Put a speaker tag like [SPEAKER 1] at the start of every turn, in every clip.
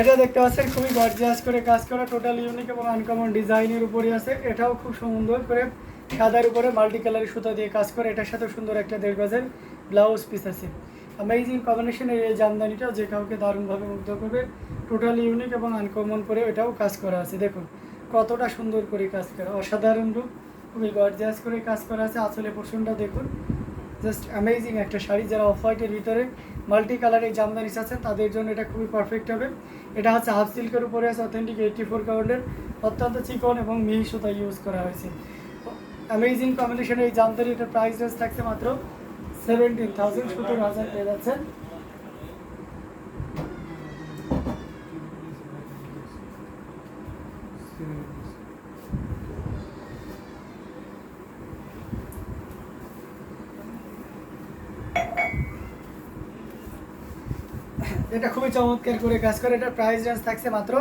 [SPEAKER 1] এটা দেখতে পাচ্ছেন, খুবই গর্জিয়াস করে কাজ করা টোটাল ইউনিক এবং আনকমন ডিজাইনের উপরে আছে। এটাও খুব সুন্দর করে সাদার উপরে মাল্টি কালারের সুতা দিয়ে কাজ করে, এটার সাথে সুন্দর একটা দেড় গজের ব্লাউজ পিস আছে। অ্যামেজিং কম্বিনেশনের এই জামদানিটা, যে কাউকে দারুণভাবে মুগ্ধ করবে টোটাল ইউনিক এবং আনকমন করে এটাও কাজ করা আছে। দেখুন, কতটা সুন্দর করে কাজ করা, অসাধারণ রূপ খুবই গর্জিয়াস করে কাজ করা আছে। আসলে পোর্শনটা দেখুন। জাস্ট অ্যামেজিং একটা শাড়ি যারা অফ হোয়াইটের ভিতরে মাল্টি কালারের জামদানি আছে তাদের জন্য এটা খুবই পারফেক্ট হবে। এটা হচ্ছে হাফ সিল্কের উপরে আছে অথেন্টিক এইটটি ফোর কাউন্টের অত্যন্ত চিকন এবং মিহি সুতা ইউজ করা হয়েছে। অ্যামেজিং কম্বিনেশনের এই জামদানি এটার প্রাইস রেঞ্জ থাকছে মাত্র সেভেন্টিন থাউজেন্ড সতেরো হাজার পেয়ে যাচ্ছেন এটা খুবই চমৎকার করে কাজ করে। এটা প্রাইস রেঞ্জ থাকছে মাত্র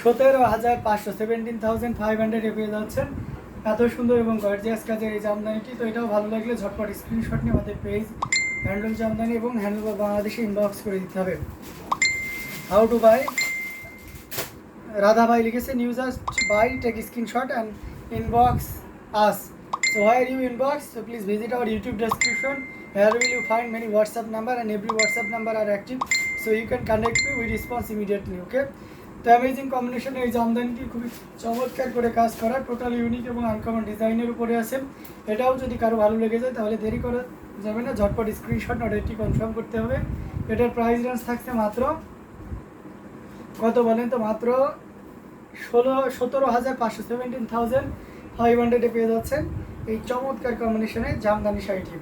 [SPEAKER 1] সতেরো হাজার পাঁচশো সেভেন্টিন থাউজেন্ড ফাইভ হান্ড্রেডে পেয়ে যাচ্ছেন। এত সুন্দর এবং গর্জিয়াস কাজের এই জামদানিটি। তো এটাও ভালো লাগলে ঝটপট স্ক্রিনশট নিয়ে আমাদের পেজ হ্যান্ডলুম জামদানি এবং হ্যান্ডলুম বাংলাদেশে ইনবক্স করে দিতে হবে। হাউ টু বাই রাধা ভাই লিখেছে news us by take screenshot and inbox us So where you inbox so please visit our YouTube description. Here will you find many WhatsApp number and every WhatsApp number are active. So you can connect me, we response immediately, okay? তো amazing কম্বিনেশনে এই জামদানিটি খুবই চমৎকার করে কাজ করা total unique এবং uncommon ডিজাইনের উপরে আছে এটাও যদি কারও ভালো লেগে যায় তাহলে দেরি করা যাবে না ঝটপট স্ক্রিনশট অর্ডারটি কনফার্ম করতে হবে এটার প্রাইস রেঞ্জ থাকছে মাত্র কত বলেন তো মাত্র ষোলো সতেরো হাজার পাঁচশো সেভেন্টিন থাউজেন্ড ফাইভ হান্ড্রেডে পেয়ে যাচ্ছেন এই চমৎকার কম্বিনেশনে জামদানি শাড়িটি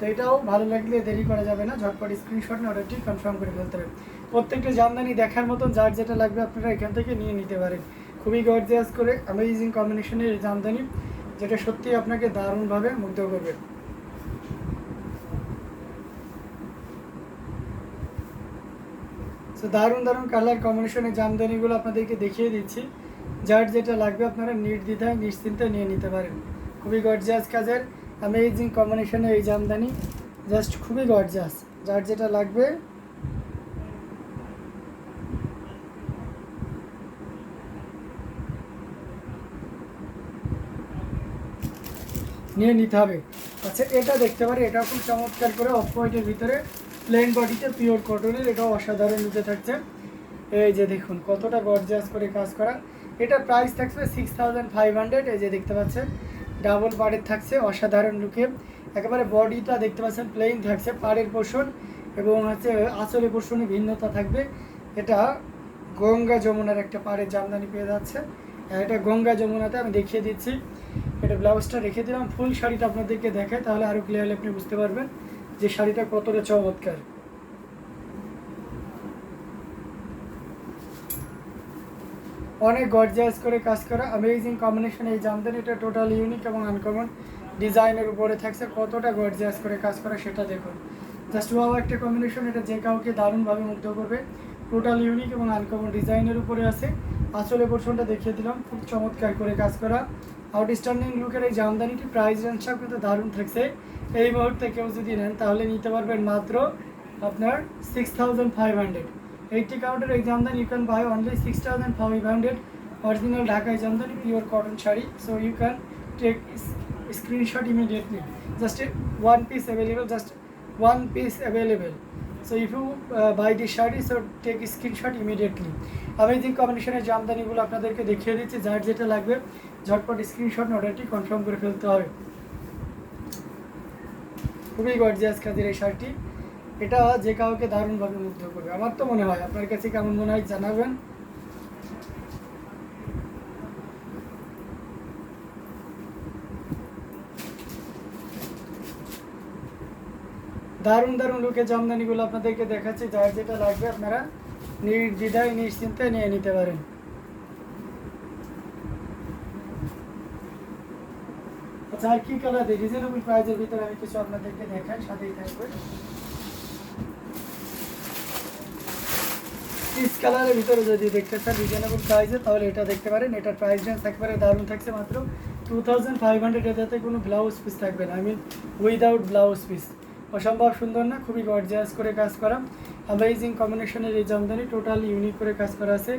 [SPEAKER 1] তো এটাও ভালো লাগলে দেরি করা যাবে না, ঝটপট স্ক্রিনশট নিয়ে অর্ডারটি কনফার্ম করে ফেলতে হবে। প্রত্যেকটা জামদানি দেখার মতন যার যেটা লাগবে আপনারা এখান থেকে নিয়ে নিতে পারেন। খুবই গর্জিয়াস করে অ্যামেজিং কম্বিনেশনের জামদানি, যেটা সত্যি আপনাকে দারুণভাবে মুগ্ধ করবে। তো দারুণ দারুণ কালার কম্বিনেশনের জামদানিগুলো আপনাদেরকে দেখিয়ে দিচ্ছি। যার যেটা লাগবে আপনারা নির্দ্বিধায়, নিশ্চিন্তে নিয়ে নিতে পারেন। খুবই গর্জিয়াস কাজের। অ্যামেজিং কম্বিনেশনের এই জামদানি। জাস্ট খুবই গর্জিয়াস যার যেটা লাগবে। নিয়ে নিতে হবে। আচ্ছা এটা দেখতে পারি। এটা খুব চমৎকার করে অফ হোয়াইটের ভিতরে। প্লেন বডিতে পিওর কটনের এটাও অসাধারণ রূপে থাকছে। এই যে দেখুন, কতটা গর্জিয়াস করে কাজ করা। এটা প্রাইস থাকবে সিক্স থাউজেন্ড ফাইভ হান্ড্রেড এই যে দেখতে পাচ্ছেন। ডাবল পাড়ের থাকছে, অসাধারণ লুকে। একেবারে বডিটা দেখতে পাচ্ছেন প্লেন থাকছে, পাড়ের পোষণ এবং হচ্ছে আঁচলে পোষণে ভিন্নতা থাকবে। এটা গঙ্গা যমুনার একটা পাড়ের জামদানি পেয়ে যাচ্ছে। এটা গঙ্গা যমুনাতে আমি দেখিয়ে দিচ্ছি। এটা ব্লাউজটা রেখে দিলাম। ফুল শাড়িটা আপনাদেরকে দেখায় তাহলে আরও ক্লিয়ারলি আপনি বুঝতে পারবেন যে শাড়িটা কতটা চমৎকার। অনেক গর্জিয়াস করে কাজ করা অ্যামেজিং কম্বিনেশন এই জামদানি এটা টোটাল ইউনিক এবং আনকমন ডিজাইনের উপরে থাকছে। কতটা গর্জিয়াস করে কাজ করা সেটা দেখুন। জাস্ট ওয়াও একটা কম্বিনেশন এটা যে কাউকে দারুণভাবে মুগ্ধ করবে। টোটাল ইউনিক এবং আনকমন ডিজাইনের উপরে আছে। আসলে পোর্শনটা দেখিয়ে দিলাম, খুব চমৎকার করে কাজ করা। আউটস্ট্যান্ডিং লুকের এই জামদানিটি প্রাইস রেঞ্জটাও কিন্তু দারুণ থাকছে। এই মুহূর্তে কেউ যদি নেন, তাহলে নিতে পারবেন মাত্র আপনার six thousand five hundred eighty কাউন্টের এই jamdani you can buy only six thousand five hundred original ঢাকায় jamdani pure cotton sari so you can take screenshot immediately just one piece available just one piece available so if you buy this sari so take screenshot immediately amazing কম্বিনেশনের জামদানিগুলো আপনাদেরকে দেখিয়ে দিচ্ছি, যার যেটা লাগবে, ঝটপট স্ক্রিনশট অর্ডারটি কনফার্ম করে ফেলতে হবে। খুবই গর্জিয়াস কাজের এই শাড়িটি। এটা যে কাউকে দারুণভাবে মুগ্ধ করবে। আমার তো মনে হয়, আপনার কাছে কেমন মনে হয় জানাবেন? দারুণ দারুণ লুকে জামদানিগুলো আপনাদেরকে দেখাচ্ছি যার যেটা লাগবে আপনারা নির্দ্বিধায়, নিশ্চিন্তে নিয়ে নিতে পারেন। আচ্ছা আর কি কালার রিজনেবল প্রাইজের ভিতরে আমি কিছু আপনাদেরকে দেখাই, সাথেই থাকবে পিস কালারের ভিতরে যদি দেখতে চান রিজনেবল প্রাইসে তাহলে এটা দেখতে পারেন। এটার প্রাইস রেঞ্জ একবারে দারুণ থাকছে মাত্র। টু থাউজেন্ড ফাইভ হান্ড্রেড এটাতে কোনো ব্লাউজ পিস থাকবে না। I mean without blouse piece অসম্ভব সুন্দর না, খুবই গর্জিয়াস করে কাজ করা। অ্যামেজিং কম্বিনেশনের এই জামদানি টোটাল ইউনিক করে কাজ করা আছে।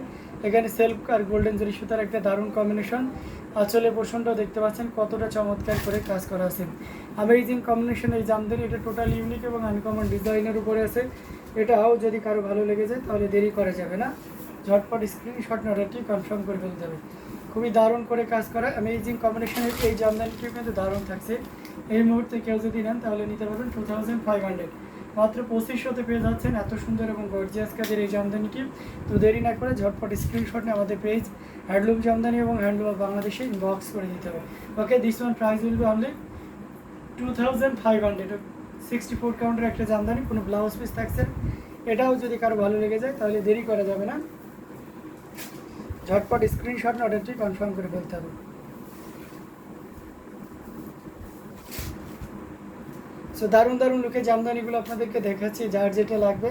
[SPEAKER 1] এখানে সেলফ আর গোল্ডেন জরি সুতার একটা দারুণ কম্বিনেশন আঁচলে পোর্শনটাও দেখতে পাচ্ছেন কতটা চমৎকার করে কাজ করা আছে। অ্যামেজিং কম্বিনেশন এই জামদানি, এটা টোটাল ইউনিক এবং আনকমন ডিজাইনের উপরে আছে। এটাও যদি কারও ভালো লেগে যায় তাহলে দেরি করা যাবে না। ঝটপট স্ক্রিনশট অর্ডারটি কনফার্ম করে ফেলতে হবে। খুবই দারুণ করে কাজ করা অ্যামেজিং কম্বিনেশনের এই জামদানিটিও কিন্তু দারুণ থাকছে। এই মুহূর্তে কেউ যদি নেন, তাহলে নিতে পারবেন টু থাউজেন্ড ফাইভ হান্ড্রেড মাত্র পঁচিশশোতে পেয়ে যাচ্ছেন এত সুন্দর এবং গর্জিয়াস কাজের এই জামদানিটি তো দেরি না করে ঝটপট স্ক্রিনশট নিয়ে আমাদের পেজ হ্যান্ডলুম জামদানি এবং হ্যান্ডলুম বাংলাদেশে ইনবক্স করে দিতে হবে। Okay this one price will be only two thousand five hundred sixty four কাউন্টের একটা জামদানি, কোনো ব্লাউজ পিস থাকছে এটাও যদি কারও ভালো লেগে যায়, তাহলে দেরি করা যাবে না। ঝটপট স্ক্রিনশট অর্ডারটি কনফার্ম করে ফেলতে হবে। সো দারুণ দারুণ লুকে জামদানিগুলো আপনাদেরকে দেখাচ্ছি, যার যেটা লাগবে,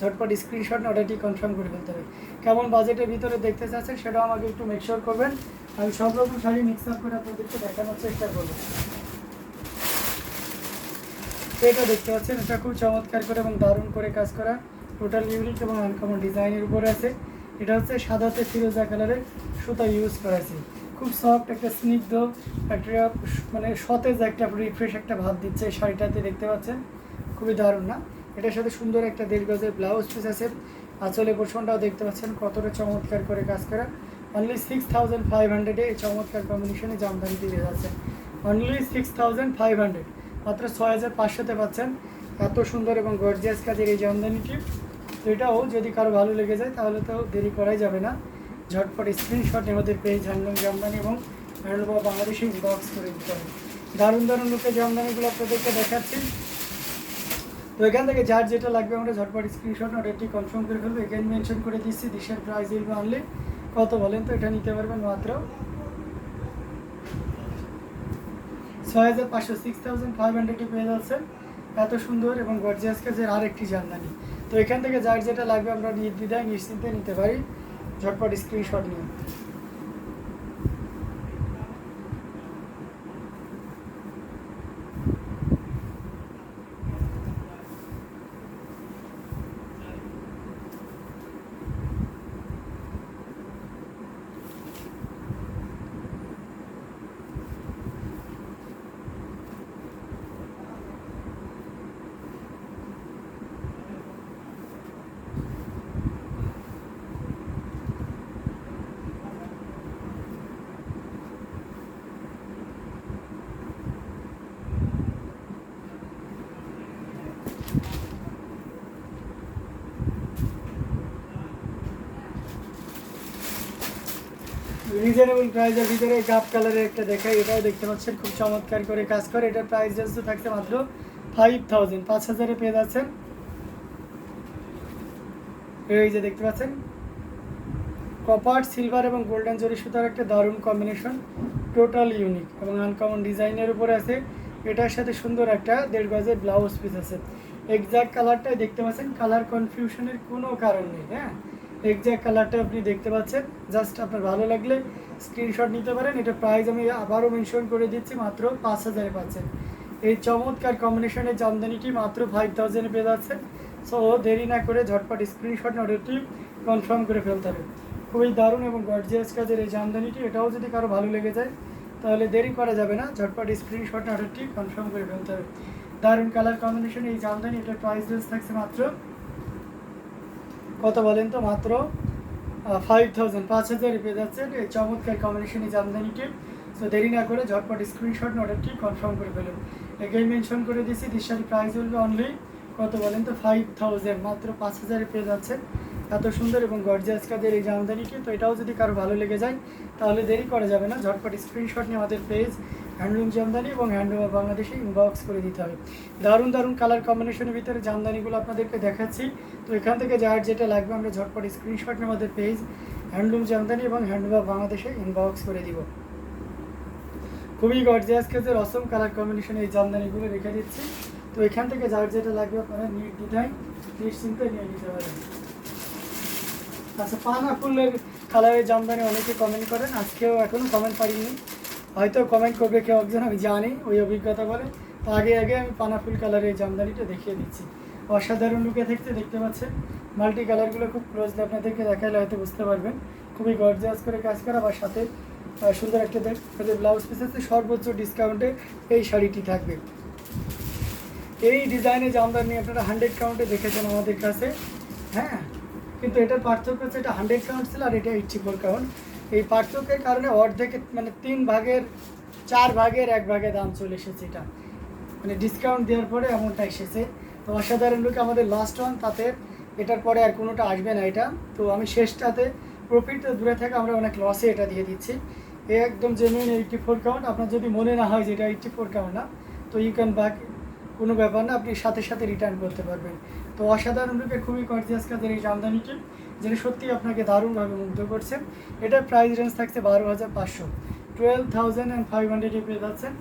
[SPEAKER 1] ঝটপট স্ক্রিনশট অর্ডারটি কনফার্ম করে ফেলতে হবে। কেমন বাজেটের ভিতরে দেখতে চাচ্ছেন সেটাও আমাকে একটু মেকশোর করবেন। আমি সব রকম শাড়ি মিক্স আপ করে আপনাদেরকে দেখানোর চেষ্টা করব। এটা দেখতে পাচ্ছেন, এটা খুব চমৎকার করে এবং দারুণ করে কাজ করা। টোটাল ইউনিক এবং আনকমন ডিজাইনের উপরে আছে। এটা হচ্ছে সাদাতে ফিরোজা কালারের সুতা ইউজ করেছি। খুব সফট একটা, স্নিগ্ধ, একটা মানে সতেজ একটা রিফ্রেশ একটা ভাব দিচ্ছে শাড়িটাতে দেখতে পাচ্ছেন। খুবই দারুণ না? এটার সাথে সুন্দর একটা দেড় ব্লাউজ পিস আছে। আঁচলে পোর্শনটাও দেখতে পাচ্ছেন, কতটা চমৎকার করে কাজ করা। অনলি সিক্স থাউজেন্ড ফাইভ হান্ড্রেডে এই চমৎকার কম্বিনেশনে জামদানি দিয়ে যাচ্ছে। Only six thousand five hundred মাত্র ছয় হাজার পাঁচশোতে পাচ্ছেন। এত সুন্দর এবং গর্জিয়াস কাজের এই জামদানিটি। এটাও যদি কারও ভালো লেগে যায়, তাহলে তো দেরি করাই যাবে না। ঝটপট স্ক্রিনশট আমাদের পেজ হ্যান্ডলুম জামদানি এবং হ্যান্ডলুম বাংলাদেশে ইনবক্স করে দিতে হবে। দারুণ দারুণ লোকের জামদানিগুলো আপনাদেরকে দেখাচ্ছি। তো এখান থেকে যার যেটা লাগবে আমরা ঝটপট স্ক্রিনশট অর্ডারটি কনফার্ম করে ফেলব। এখানে মেনশন করে দিচ্ছি, দিশের প্রাইস দিলবে অনলি কত বলেন তো এটা নিতে পারবেন মাত্র ছয় হাজার পাঁচশো সিক্স থাউজেন্ড ফাইভ হান্ড্রেডে পেয়ে যাচ্ছেন। এত সুন্দর এবং গর্জিয়াস কাজের আরেকটি জামদানি তো এখান থেকে যার যেটা লাগবে আমরা নির্দ্বিধায় নিশ্চিন্তে নিতে পারি। ঝটপট স্ক্রিনশট নিয়ে। রিজনেবল প্রাইসের ভিতরে গাপ কালারের একটা দেখাই, এটাও দেখতে পাচ্ছেন, খুব চমৎকার করে কাজ করে। এটার প্রাইস জাস্ট থাকছে মাত্র ফাইভ থাউজেন্ড পাঁচ হাজারে পেয়ে যাচ্ছেন। এই যে দেখতে পাচ্ছেন কপার সিলভার এবং গোল্ডেন জরি সুতার একটা দারুণ কম্বিনেশন টোটাল ইউনিক এবং আনকমন ডিজাইনের উপরে আছে। এটার সাথে সুন্দর একটা দেড় গজের ব্লাউজ পিস আছে। এক্সাক্ট কালারটাই দেখতে পাচ্ছেন কালার কনফিউশনের কোনো কারণ নেই হ্যাঁ? এক্সাক্ট কালারটা আপনি দেখতে পাচ্ছেন। জাস্ট আপনার ভালো লাগলে স্ক্রিনশট নিতে পারেন। এটা প্রাইস আমি আবারও মেনশন করে দিচ্ছি, মাত্র পাঁচ হাজারে পাচ্ছেন। এই চমৎকার কম্বিনেশনের জামদানিটি মাত্র ফাইভ থাউজেন্ডে পেয়ে যাচ্ছে সো দেরি না করে ঝটপট স্ক্রিনশট অর্ডারটি কনফার্ম করে ফেলতে হবে। খুবই দারুণ এবং গর্জিয়াস কাজের এই জামদানিটি। এটাও যদি কারও ভালো লেগে যায়, তাহলে দেরি করা যাবে না। ঝটপট স্ক্রিনশট অর্ডারটি কনফার্ম করে ফেলতে হবে। দারুণ কালার কম্বিনেশন এই জামদানি। এটার প্রাইস রেঞ্জ থাকছে মাত্র কত বলেন তো মাত্র ফাইভ থাউজেন্ড পাঁচ হাজার পেয়ে যাচ্ছেন। এই চমৎকার কম্বিনেশনে জামদানি জামদানিটি সো দেরি না করে ঝটপট স্ক্রিনশট অর্ডারটি কনফার্ম করে ফেলুন। এগেই মেনশন করে দিয়েছি দিশারি প্রাইস হলবে অনলি কত বলেন তো? ফাইভ থাউজেন্ড মাত্র পাঁচ হাজার পেয়ে যাচ্ছেন। এত সুন্দর এবং গর্জিয়াস কাজের এই জামদানিটি তো এটাও যদি কারও ভালো লেগে যায়, তাহলে দেরি করা যাবে না। ঝটপট স্ক্রিনশট নিয়ে আমাদের পেজ হ্যান্ডলুম জামদানি এবং হ্যান্ডলুম বাংলাদেশে ইনবক্স করে দিতে হবে। দারুণ দারুণ কালার কম্বিনেশনের ভিতরে জামদানিগুলো আপনাদেরকে দেখাচ্ছি। তো এখান থেকে যার যেটা লাগবে আমরা ঝটপট স্ক্রিনশট নিয়ে আমাদের পেজ হ্যান্ডলুম জামদানি এবং হ্যান্ডলুম বাংলাদেশে ইনবক্স করে দিব। খুবই গর্জিয়াস কাজের অসম কালার কম্বিনেশনে এই জামদানিগুলো রেখে দিচ্ছি। তো এখান থেকে যার যেটা লাগবে আপনারা নির্দ্বিধায়, নিশ্চিন্তে নিয়ে নিতে পারেন। আচ্ছা পানা ফুলের কালারের জামদানি অনেকে কমেন্ট করেন, আজকেও এখনও কমেন্ট পারিনি। হয়তো কমেন্ট করবে কেউ একজন, আমি জানি, ওই অভিজ্ঞতা বলে। আগে আগে আমি পানাফুল কালারের জামদানিটা দেখিয়ে দিচ্ছি। অসাধারণ লুকে থাকতে দেখতে পাচ্ছেন? মাল্টি কালারগুলো খুব ক্লোজলি আপনাদেরকে দেখালে হয়তো বুঝতে পারবেন। খুবই গর্জাস করে কাজ করা বা সাথে সুন্দর একটা ব্লাউজ পিস আছে, সর্বোচ্চ ডিসকাউন্টে এই শাড়িটি থাকবে। এই ডিজাইনে জামদানি আপনারা হান্ড্রেড কাউন্টে দেখেছেন আমাদের কাছে। হ্যাঁ? কিন্তু এটার পার্থক্য হচ্ছে এটা হান্ড্রেড কাউন্ট ছিল আর এটা এইটটি ফোর কাউন্ট এই পার্থক্যের কারণে অর্ধেকের মানে তিন ভাগের, চার ভাগের, এক ভাগে দাম চলে এসেছে এটা। মানে ডিসকাউন্ট দেওয়ার পরে এমনটা এসেছে। তো অসাধারণ লোক আমাদের লাস্ট ওয়ান তাতে এটার পরে আর কোনোটা আসবে না এটা। তো আমি শেষটাতে প্রফিট দূরে থাকে, আমরা অনেক লসে এটা দিয়ে দিচ্ছি। এ একদম জেনুইন এইটটি ফোর কাউন্ট আপনার যদি মনে না হয় যে এটা এইটটি ফোর কাউন্ট না, তো ইউ ক্যান ব্যাক কোনো ব্যাপার না, আপনি সাথে সাথে রিটার্ন করতে পারবেন। তো অসাধারণ রূপে খুবই গর্জিয়াস কাজের এই জামদানিটি, যেটা সত্যি আপনাকে দারুণভাবে মুগ্ধ করছে। এটার প্রাইস রেঞ্জ থাকছে বারো হাজার পাঁচশো। টুয়েলভ থাউজেন্ড অ্যান্ড ফাইভ হান্ড্রেডে পেয়ে যাচ্ছেন।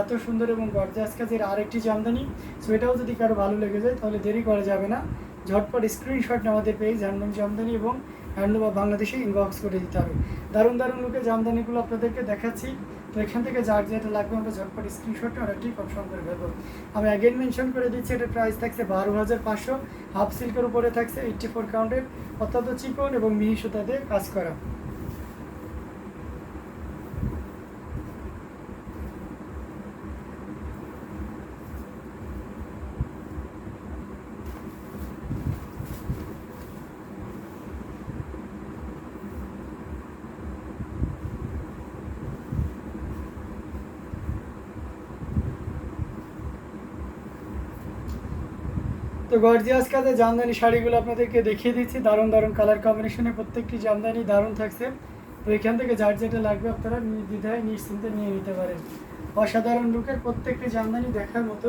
[SPEAKER 1] এত সুন্দর এবং গর্জিয়াস কাজের আরেকটি জামদানি। সো এটাও যদি কারও ভালো লেগে যায়, তাহলে দেরি করা যাবে না। ঝটপট স্ক্রিনশট আমাদের পেজ হ্যান্ডলুম জামদানি এবং হ্যান্ডলুম বাংলাদেশে ইনবক্স করে দিতে হবে। দারুণ দারুণ লোকে জামদানিগুলো আপনাদেরকে দেখাচ্ছি। তো এখান থেকে যার যেটা লাগবে আমরা ঝটপট স্ক্রিনশটটা অর্ডারটি কনফার্ম করে ফেলব। আমি অ্যাগেন মেনশন করে দিচ্ছি, এটা প্রাইস থাকছে বারো হাজার পাঁচশো হাফ সিল্কের উপরে থাকছে এইটটি ফোর কাউন্টের অত্যন্ত চিকন এবং মিহি সুতাতে কাজ করা। তো গর্জিয়াস কাজে জামদানি শাড়িগুলো আপনাদেরকে দেখিয়ে দিচ্ছি। দারুণ দারুণ কালার কম্বিনেশনে প্রত্যেকটি জামদানি দারুণ থাকছে। তো এখান থেকে যার যেটা লাগবে আপনারা নির্দ্বিধায়, নিশ্চিন্তে নিয়ে নিতে পারেন। অসাধারণ লুকের প্রত্যেকটি জামদানি দেখার মতো।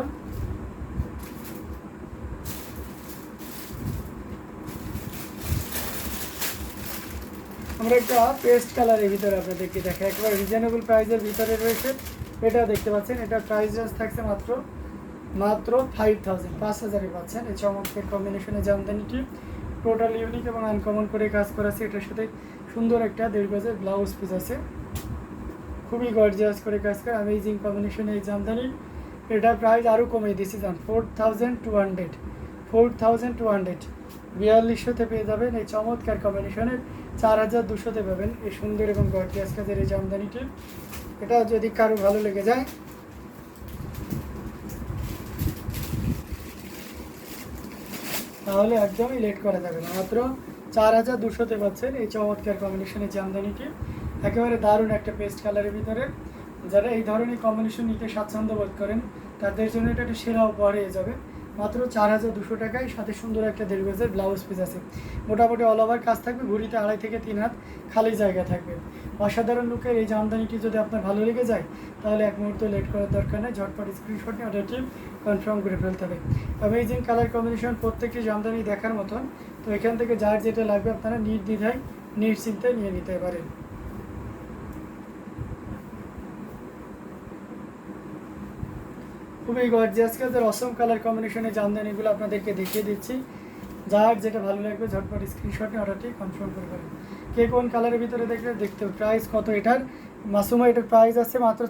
[SPEAKER 1] আমরা একটা পেস্ট কালারের ভিতরে আপনাদেরকে দেখা একবার রিজনেবল প্রাইসের ভিতরে রয়েছে। এটা দেখতে পাচ্ছেন, এটা প্রাইস থাকছে মাত্র মাত্র ফাইভ থাউজেন্ড পাঁচ হাজারে পাচ্ছেন। এই চমৎকার কম্বিনেশনে জামদানিটি টোটাল ইউনিক এবং আনকমন করে কাজ করা আছে। এটার সাথে সুন্দর একটা দেড় ব্লাউজ পিস আছে। খুবই গর্জিয়াস করে কাজ করে অ্যামেজিং কম্বিনেশনে এই জামদানি। এটার প্রাইস আরও কমিয়ে দিয়েছি যান four thousand two hundred four thousand two hundred বিয়াল্লিশশোতে পেয়ে যাবেন এই চমৎকার কম্বিনেশনের চার হাজার দুশোতে পাবেন এই সুন্দর এবং গর্জিয়াস কাজের এই জামদানিটি। এটা যদি কারও ভালো লেগে যায় তাহলে একদমই লেট করা যাবে না। মাত্র চার হাজার দুশোতে পাচ্ছেন এই চমৎকার কম্বিনেশনের জামদানিটি। একেবারে দারুণ একটা পেস্ট কালারের ভিতরে। যারা এই ধরনের কম্বিনেশন নিতে স্বাচ্ছন্দ্য বোধ করেন, তাদের জন্য এটা একটা সেরা উপহার হয়ে যাবে। মাত্র চার হাজার দুশো টাকায় সাথে সুন্দর একটা দেড় গজের ব্লাউজ পিস আছে। মোটামুটি অল ওভার কাজ থাকবে ঘুরিতে আড়াই থেকে তিন হাত খালি জায়গা থাকবে। অসাধারণ লুকের এই জামদানিটি যদি আপনার ভালো লেগে যায়, তাহলে এক মুহূর্ত লেট করার দরকার নেই। ঝটপট স্ক্রিনশট নিয়ে অর্ডারটি কনফার্ম করে ফেলতে হবে। অ্যামেজিং কালার কম্বিনেশন প্রত্যেকটি জামদানি দেখার মতন। তো এখান থেকে যার যেটা লাগবে আপনারা নির্দ্বিধায়, নিশ্চিন্তে নিয়ে নিতে পারেন। খুবই গর্জিয়াস কাজের অসম কালার কম্বিনেশনের জামদানিগুলো আপনাদেরকে দেখিয়ে দিচ্ছি। যার যেটা ভালো লাগবে, ঝটপট স্ক্রিনশট নিয়ে অর্ডারটি কনফার্ম করে ফেলুন। কে কোন কালারের ভিতরে দেখলে দেখতে প্রাইস কত এটার? মাসুমা এটার প্রাইস আছে মাত্র